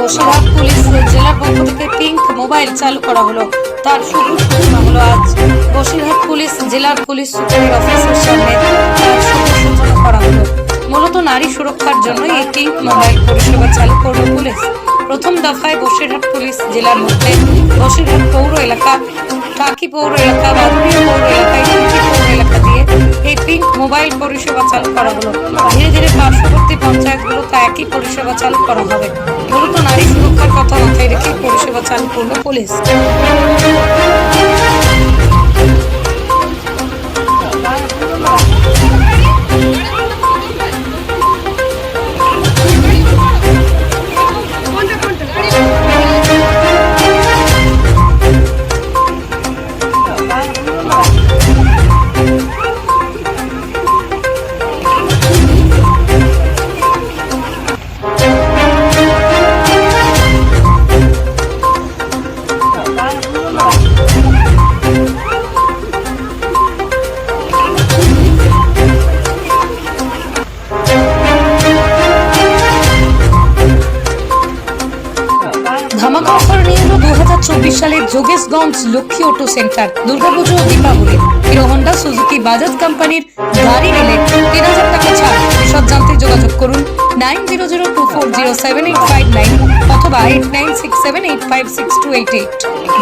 Basirhat police জেলার পক্ষ থেকে পিঙ্ক মোবাইল চালু করা হলো। তার শুভ সূচনা হলো আজ। বসিরহাট পুলিশ জেলার পুলিশ সুপারের অফিসের সামনে সূচনা করা হলো। মূলত নারী সুরক্ষার জন্য এই পিঙ্ক মোবাইল পরিষেবা চালু করল পুলিশ। প্রথম দফায় বসিরহাট পুলিশ জেলার মধ্যে বসিরহাট পৌর এলাকা, টাকি পৌর এলাকা, বাদুড়িয়া পৌর এলাকায় এই পিঙ্ক মোবাইল পরিষেবা চালু করা হলো। ধীরে ধীরে পার্শ্ববর্তী পঞ্চায়েতগুলোতে একই পরিষেবা চালু করা হবে। মূলত নারী সুরক্ষার কথা মাথায় রেখে পরিষেবা চালু করল পুলিশ। সালের যোগেশগঞ্জ লক্ষ্মী অটো সেন্টার, দুর্গাপুজো ও Deepavali. Hero Honda, Suzuki, Bajaj কোম্পানির গাড়ি নিলে তিন হাজার টাকা ছাড়। সব জানতে যোগাযোগ করুন nine zero zero two four zero seven eight five nine অথবা eight nine six seven eight five six two eight eight.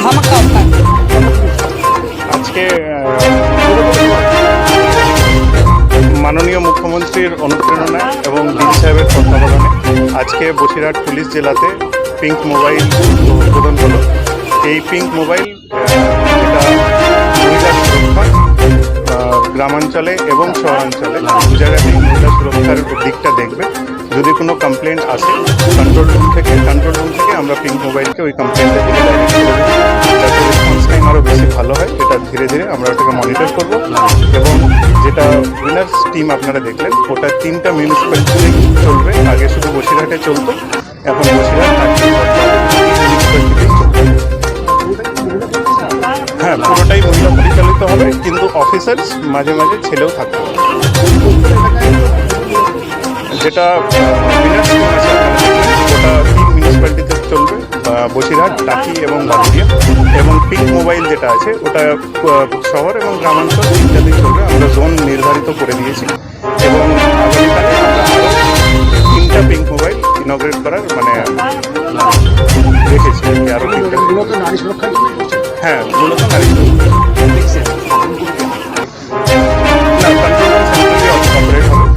ধামাকা অফার। মাননীয় মুখ্যমন্ত্রীর অনুপ্রেরণায় এবং দিন সাহেবের তত্ত্বাবধানে আজকে বসিরহাট পুলিশ জেলাতে পিঙ্ক মোবাইল উদ্বোধন হলো। এই পিঙ্ক মোবাইল গ্রামাঞ্চলে এবং শহরাঞ্চলে। দু জায়গাতেই মহিলা সুরক্ষার দিকটা দেখবে। যদি কোনো কমপ্লেন্ট আসে কন্ট্রোল রুম থেকে কন্ট্রোল রুম থেকে আমরা পিঙ্ক মোবাইলকে ওই কমপ্লেন্টের দিকে যাতে আরও বেশি ভালো হয়, এটা ধীরে ধীরে আমরা ওটাকে মনিটর করব। এবং যেটা উইনার্স টিম আপনারা দেখলেন, ওটা তিনটা মিউনিসিপ্যালিটিতে চলবে। আগে শুধু বসিরহাটে চলতো, এখন বসিরহাট হ্যাঁ পুরোটাই মহিলা পরিচালিত হবে, কিন্তু অফিসার্স মাঝে মাঝে ছেলেও থাকতে যেটা মিউনিসিপ্যালিটিতে চলবে বসিরহাট, টাকি এবং বাদুরিয়া এবং পিঙ্ক মোবাইল যেটা আছে, ওটা শহর এবং গ্রামাঞ্চল তিনটাতেই চলবে। আমরা জোন নির্ধারিত করে দিয়েছি। এবং আগামীকালে তিনটা পিঙ্ক মোবাইল ইনগ্রেট করার মানে রেখেছি। আরও হ্যাঁ মূলত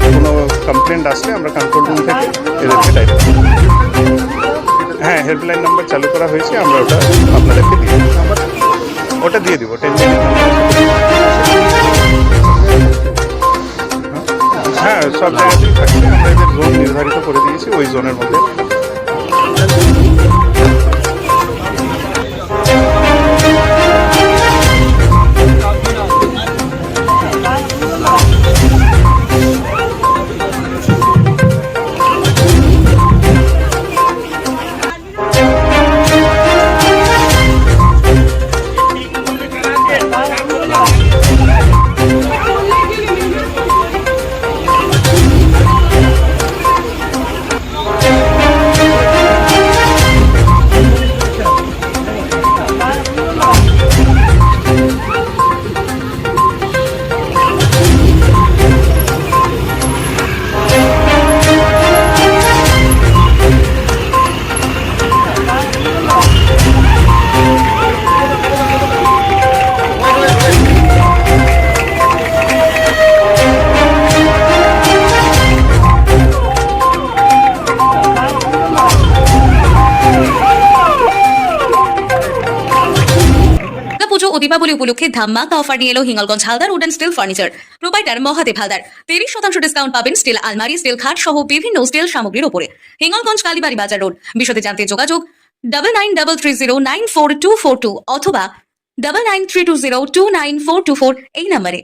কোনো কমপ্লেন্ট আসলে আমরা কন্ট্রোল রুম থেকে এদেরকে ডাইরেক্ট হ্যাঁ হেল্পলাইন নাম্বার চালু করা হয়েছে, আমরা ওটা আপনাদেরকে দিয়ে ওটা দিয়ে দিব টেন মিনিট হ্যাঁ সব জায়গাতেই থাকছে, আমরা এদের জোন নির্ধারিত করে দিয়েছি, ওই জোনের মধ্যে। দীপাবলি উপলক্ষে ধামাকা অফার নিয়ে এলো Hingalganj Haldar wooden steel furniture provider Mahadev Haldar তিরিশ শতাংশ ডিসকাউন্ট পাবেন স্টিল আলমারি স্টিল খাট সহ বিভিন্ন স্টিল সামগ্রীর উপরে। হিঙ্গলগঞ্জ কালীবাড়ি বাজার রোড বিশদে জানতে যোগাযোগ double nine double three zero nine four two four two অথবা double nine three two zero two nine four two four এই নম্বরে